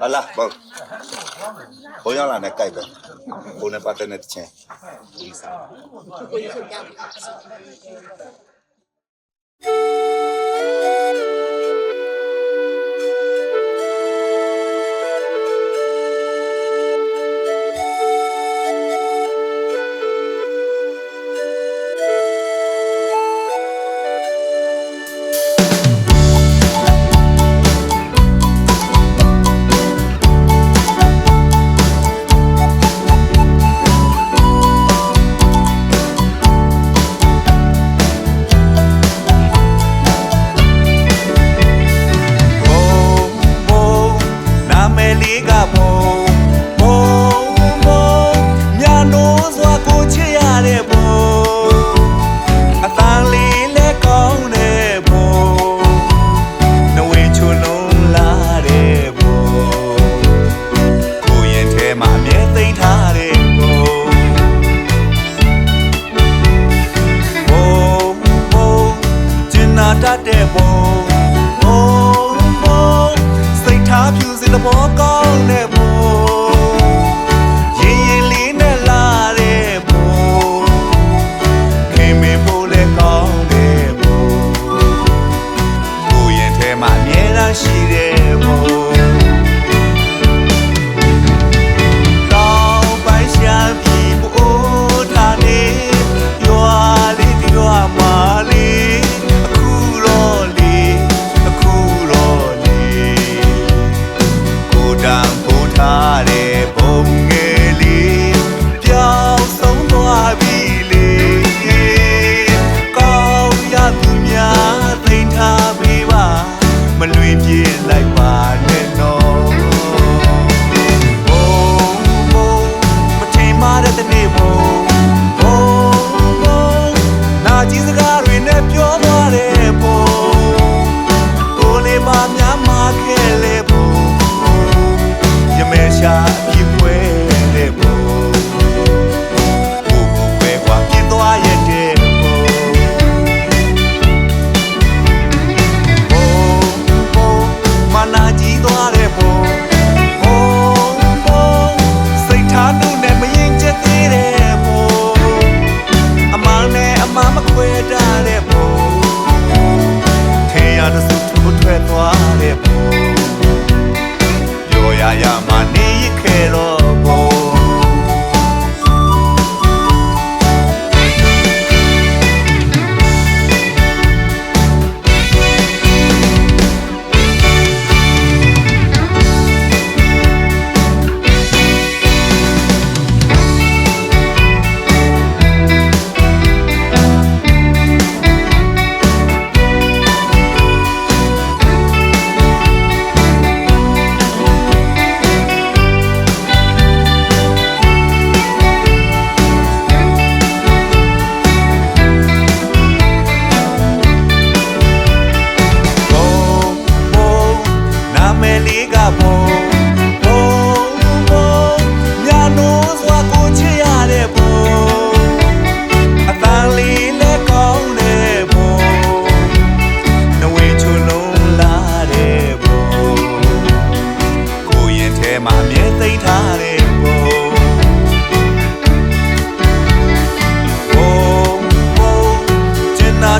ဟုတ်လားပေါ့ဘုံရောက်လာနဲ့ကြိုက်ပဲဘုံနဲ့ပတ်တဲ့နဲ့တစ်ချင်းဒီစားကိုရုပ်ရောက်ပါ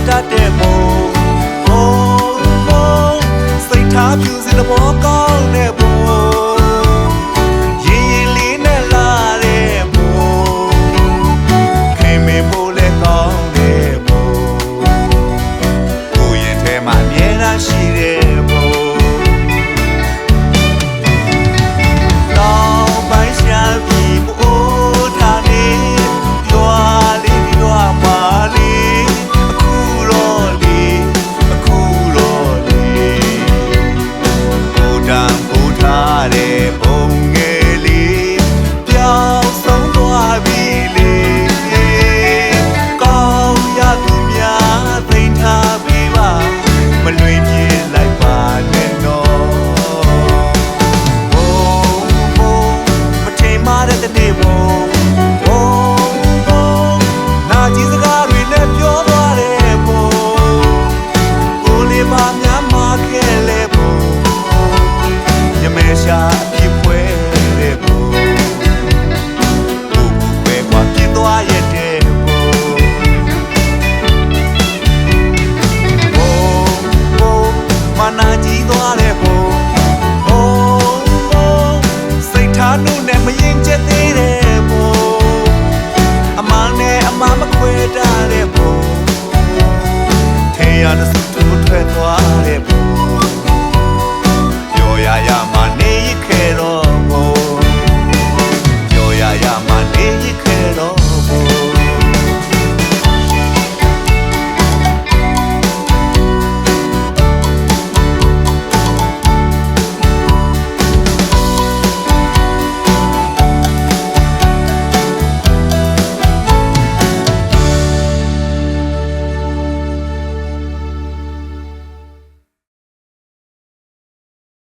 တတ်တဲ့မုံမုံမုံစိတ်ထားပြူစင်သဘောကောင်းတဲ့ ရာတစ်စုထွက်သွားတဲ့